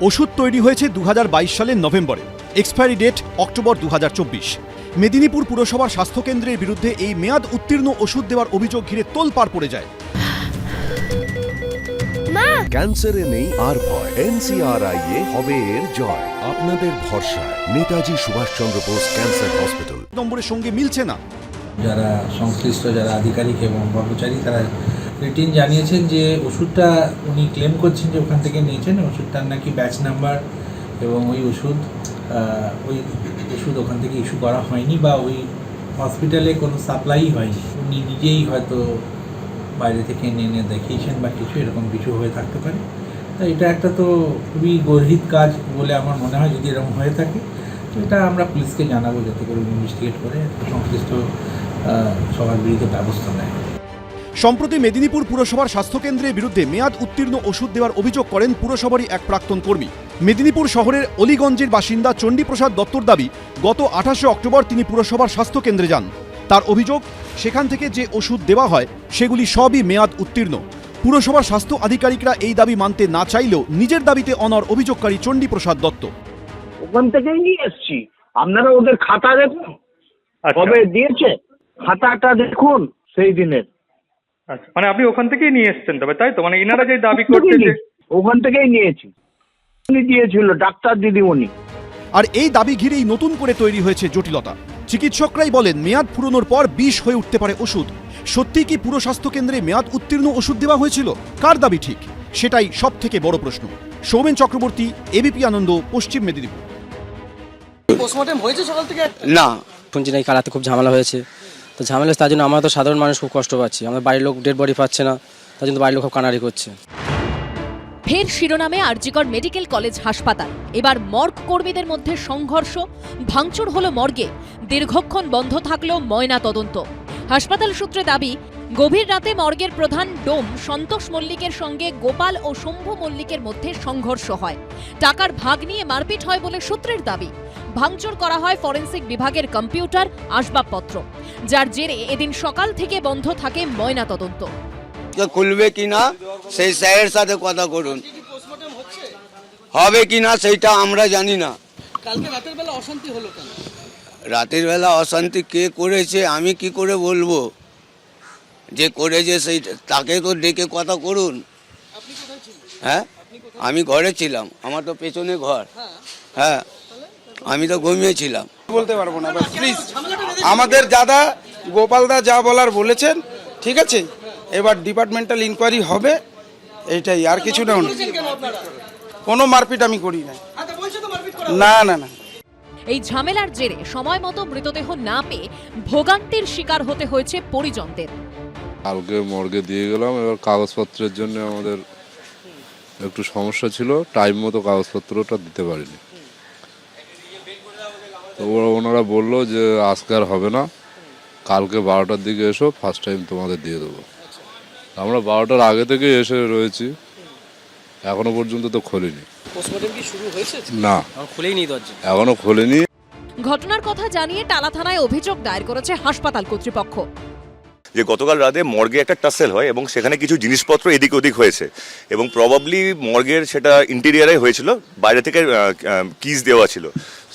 ওষুধ তৈরি হয়েছে দুহাজার বাইশ সালের নভেম্বরে। এক্সপায়ারি ডেট অক্টোবর দুহাজার চব্বিশ। মেদিনীপুর পুরসভার স্বাস্থ্যকেন্দ্রের বিরুদ্ধে এই মেয়াদ উত্তীর্ণ ওষুধ দেওয়ার অভিযোগ ঘিরে তোলপাড় পড়ে যায়। ক্যান্সারে নেই আর ভয়। এনসিআরআই এ হবে এর জয়। আপনাদের ভরসা নেতাজি সুভাষচন্দ্র বোস ক্যান্সার হসপিটাল। নম্বরের সঙ্গে মিলছে না। যারা সংশ্লিষ্ট যারা আধিকারিক এবং কর্মচারী তারা রিটিন জানিয়েছেন যে ওষুধটা উনি ক্লেম করছেন যে ওখান থেকে নিয়েছেন, ওষুধটার নাকি ব্যাচ নাম্বার এবং ওই ওষুধ ওই ওষুধ ওখান থেকে ইস্যু করা হয়নি বা ওই হসপিটালে কোনো সাপ্লাই হয়নি। উনি নিজেই হয়তো বাইরে থেকে এনে এনে দেখিয়েছেন বা কিছু, এরকম কিছু হয়ে থাকতে পারে। তা এটা একটা তো খুবই গর্হিত কাজ বলে আমার মনে হয় যদি এরকম হয়ে থাকে, তো এটা আমরা পুলিশকে জানাব যাতে করে ইনভেস্টিগেট করে সংশ্লিষ্ট সবার বিরুদ্ধে ব্যবস্থা নেয়। সম্প্রতি মেদিনীপুর পুরসভার স্বাস্থ্যকেন্দ্রের বিরুদ্ধে মেয়াদ উত্তীর্ণ ওষুধ দেওয়ার অভিযোগ করেন পুরসভারই এক প্রাক্তন কর্মী। মেদিনীপুর শহরের অলিগঞ্জের বাসিন্দা চণ্ডীপ্রসাদ দত্তর দাবি গত আঠাশে অক্টোবর তিনি পুরসভার স্বাস্থ্যকেন্দ্রে যান। তার অভিযোগ সেখান থেকে যে ওষুধ দেওয়া হয় সেগুলি সবই মেয়াদ উত্তীর্ণ। পুরসভার স্বাস্থ্য আধিকারিকরা এই দাবি মানতে না চাইলেও নিজের দাবিতে অনর অভিযোগকারী চণ্ডীপ্রসাদ দত্ত। ওখান থেকেই নিয়ে এসছি। আপনারা ওদের খাতা দেখুন। আচ্ছা। কবে দিয়েছে? খাতাটা দেখুন সেই দিনের। আচ্ছা। মানে আপনি ওখান থেকেই নিয়ে এসেছেন তবে তাই তো? মানে ইনারা যে দাবি করছে যে ওখান থেকেই নিয়েছি। উনি দিয়েছিল ডাক্তার দিদিমণি। আর এই দাবি ঘিরেই নতুন করে তৈরি হয়েছে জটিলতা। চিকিৎসকরাই বলেন মেয়াদ ফুরনোর পর বিষ হয়ে উঠতে পারে ওষুধ। সত্যি কি পুরো স্বাস্থ্য কেন্দ্রে মেয়াদ উত্তীর্ণ ওষুধ দেওয়া হয়েছিল? কার দাবি ঠিক? সেটাই সব থেকে বড় প্রশ্ন। সৌমেন চক্রবর্তী এবিপি আনন্দ পশ্চিম মেদিনীপুর। পোস্টমর্টেম হয়েছে সকাল থেকে? না শুনছি নাকি কালাতে খুব ঝামেলা হয়েছে। তো ঝামেলা তার জন্য আমরা তো সাধারণ মানুষ খুব কষ্ট পাচ্ছি। আমাদের বাড়ির লোক ডেড বডি পাচ্ছে না, তার জন্য বাড়ির লোক খুব কানারি করছে। ফের শিরোনামে আরজিকর মেডিকেল কলেজ হাসপাতাল। এবার মর্গ কর্মীদের মধ্যে সংঘর্ষ, ভাঙচুর হলো মর্গে। দীর্ঘক্ষণ বন্ধ থাকল ময়না তদন্ত। হাসপাতাল সূত্রে দাবি, গভীর রাতে মর্গের প্রধান ডোম সন্তোষ মল্লিকের সঙ্গে গোপাল ও শম্ভু মল্লিকের মধ্যে সংঘর্ষ হয়। টাকার ভাগ নিয়ে মারপিট হয় বলে সূত্রের দাবি। ভাঙচুর করা হয় ফরেন্সিক বিভাগের কম্পিউটার, আসবাবপত্র। যার জেরে এদিন সকাল থেকে বন্ধ থাকে ময়না তদন্ত খুলবে কিনা সেই স্যারের সাথে কথা করুন। হবে কিনা সেইটা আমরা জানি না। রাতের বেলা অশান্তি কে করেছে আমি কি করে বলব? যে করেছে সেই তাকে তো ডেকে কথা করুন। হ্যাঁ? আমি ঘরে ছিলাম আমার তো পেছনে ঘর। হ্যাঁ। আমি তো ঘুমিয়েছিলাম বলতে পারব না প্লিজ আমাদের দাদা গোপালদা যা বলার বলেছেন ঠিক আছে? এবার ডিপার্টমেন্টাল ইনকোয়ারি হবে এইটাই আর কিছু না কোনো মারপিট আমি করি না না না না। এই ঝামেলার জেরে সময় মতো মৃতদেহ না পেয়ে ভোগান্তির শিকার হতে হয়েছে পরিজনদের। কালকে মর্গে দিয়ে গেলাম এবার কাগজপত্রের জন্য আমাদের একটু সমস্যা ছিল টাইম মতো কাগজপত্রটা দিতে পারিনি। তো ওরা ওনারা বলল যে আজকে আর হবে না। কালকে বারোটার দিকে এসো ফার্স্ট টাইম তোমাদের দিয়ে দেবো। আমরা বারোটার আগে থেকে এসে রয়েছি। এখনও পর্যন্ত তো খোলেনি। পোস্টমর্টম কি শুরু হয়েছে? না। খুলেই নি এখনও খোলেনি। ঘটনার কথা জানিয়ে টালা থানায় অভিযোগ দায়ের করেছে হাসপাতাল কর্তৃপক্ষ। যে গতকাল রাতে মর্গে একটা টাসেল হয় এবং সেখানে কিছু জিনিসপত্র এদিক ওদিক হয়েছে এবং প্রবাবলি মর্গের সেটা ইন্টেরিয়ারে হয়েছিল বাইরে থেকে কিস দেওয়া ছিল।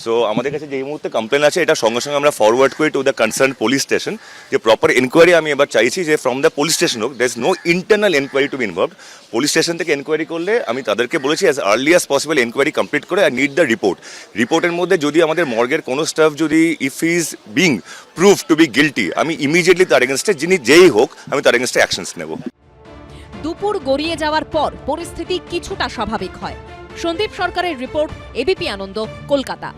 সো আমাদের কাছে যে মুহূর্তে কমপ্লেন আছে, এটা সঙ্গে সঙ্গে আমরা ফরওয়ার্ড করি to the concern police station যে প্রপার এনকোয়ারি আমি এবার চাইছি যে ফ্রম দ্য পুলিশ স্টেশন হোক there no internal enquiry to involve police station থেকে এনকোয়ারি করলে আমি তাদেরকে বলেছি as early as possible enquiry complete করে আর নিড দ্য রিপোর্ট রিপোর্টের মধ্যে যদি আমাদের মর্গের কোনো স্টাফ যদি if is being prove to be guilty আমি ইমিডিয়েটলি তার এগেনস্টে যিনি যেই হোক, আমি তার এগেনস্টে অ্যাকশনস নেব। দুপুর গড়িয়ে যাওয়ার পর পরিস্থিতি কিছুটা স্বাভাবিক হয়। সন্দীপ সরকারের রিপোর্ট এবিপি আনন্দ কলকাতা।